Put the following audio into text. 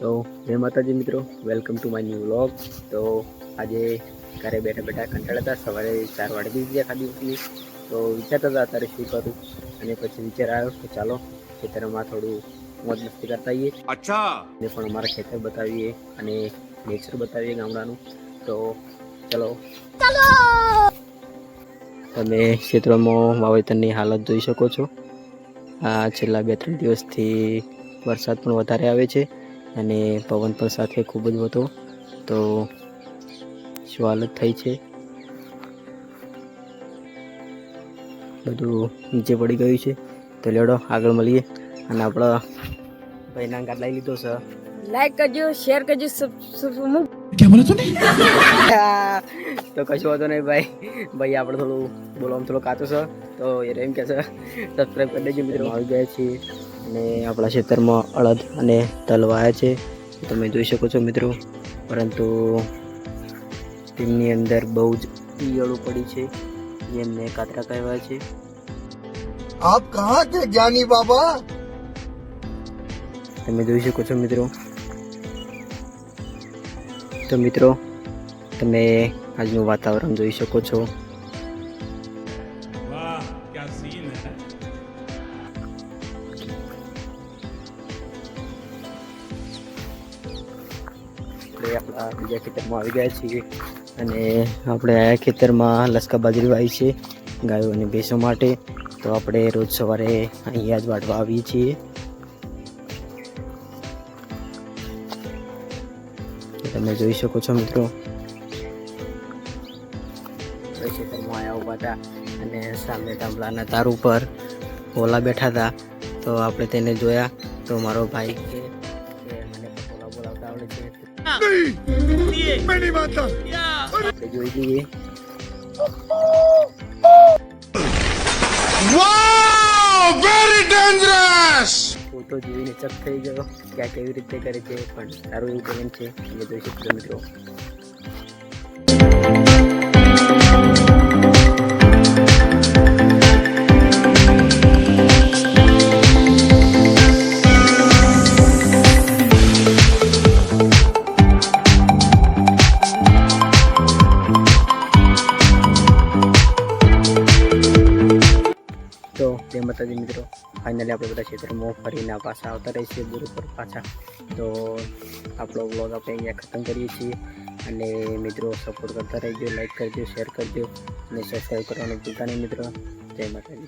તો જય માતાજી મિત્રો welcome to my new vlog તો આજે ઘરે બેઠા બેઠા કંટાળા હતા સવારે ચાર વાગે બીજા ખાધી હતી તો વિચારતા હતા અત્યારે શું કરું અને પછી વિચાર આવ્યો કે ચાલો ખેતરમાં થોડું મોજ મસ્તી કરતા આવીએ. અચ્છા. ને પણ અમારે ખેતર બતાવીએ અને નેચર બતાવીએ ગામડાનું. તો ચલો! તમે ક્ષેત્રમાં વાવેતરની હાલત જોઈ શકો છો. આ છેલ્લા બે ત્રણ દિવસથી વરસાદ પણ વધારે આવે છે. અને પવન પણ સાથે ખૂબ જ હતો. તો શું હાલત થઈ છે? બધું નીચે પડી ગયું છે. તો લેડો આગળ મળીએ અને આપણા ભાઈના ગાડ લઈ લીધો છે. લાઈક કરજો શેર કરજો તો કશું હતો નહીં ભાઈ. ભાઈ આપણે થોડું બોલવામાં થોડું કાચું છે. તો યાર એમ કે છે સબસ્ક્રાઈબ કરી દેજો મિત્રો. આવી ગયા છીએ. અને આપણા ક્ષેત્રમાં અડદ અને તલ વાયા છે. તમે જોઈ શકો છો મિત્રો. પરંતુ ટીમની અંદર બહુ જ ઈયળો પડી છે. જેમને કાતરા કહેવાય છે. આપ કહા કે જ્ઞાની બાબા? તમે જોઈ શકો છો મિત્રો. તો મિત્રો તમે આજનું વાતાવરણ જોઈ શકો છો. આપણા બીજા ખેતરમાં આવી ગયા છીએ અને આપણે આ ખેતરમાં લસકા બાજરી વાવી છે ગાયો અને ભેંસો માટે. તો આપણે રોજ સવારે અહીંયા જ વાટવા આવીએ છીએ. તમે જોઈ શકો છો મિત્રો. ખેતરમાં આવ્યા ઊભા હતા અને સામે થાંભલાના તાર ઉપર ઓલા બેઠા હતા. તો આપણે તેને જોયા. તો મારો ભાઈ કે મને ઓલા બોલાવતા આવડે છે. આપણે જોઈ લઈએ. ફોટો જોઈને ચક થઈ ગયો કે આ કેવી રીતે કરે છે, પણ સારું એવું ટેલેન્ટ છે. તમે જોઈ શકશો મિત્રો. જય માતાજી મિત્રો. ફાઇનલી આપણે બધા ક્ષેત્રમાં ફરીને પાછા આવતા રહીએ છીએ ગુરુ પર પાછા. તો આપણો વ્લોગ આપણે અહીંયા ખતમ કરીએ છીએ. અને મિત્રો સપોર્ટ કરતા રહેજો લાઈક કરજો શેર કરજો. અને સબસ્ક્રાઈબ કરવાનું ભૂલતા નહીં મિત્રો. જય માતાજી.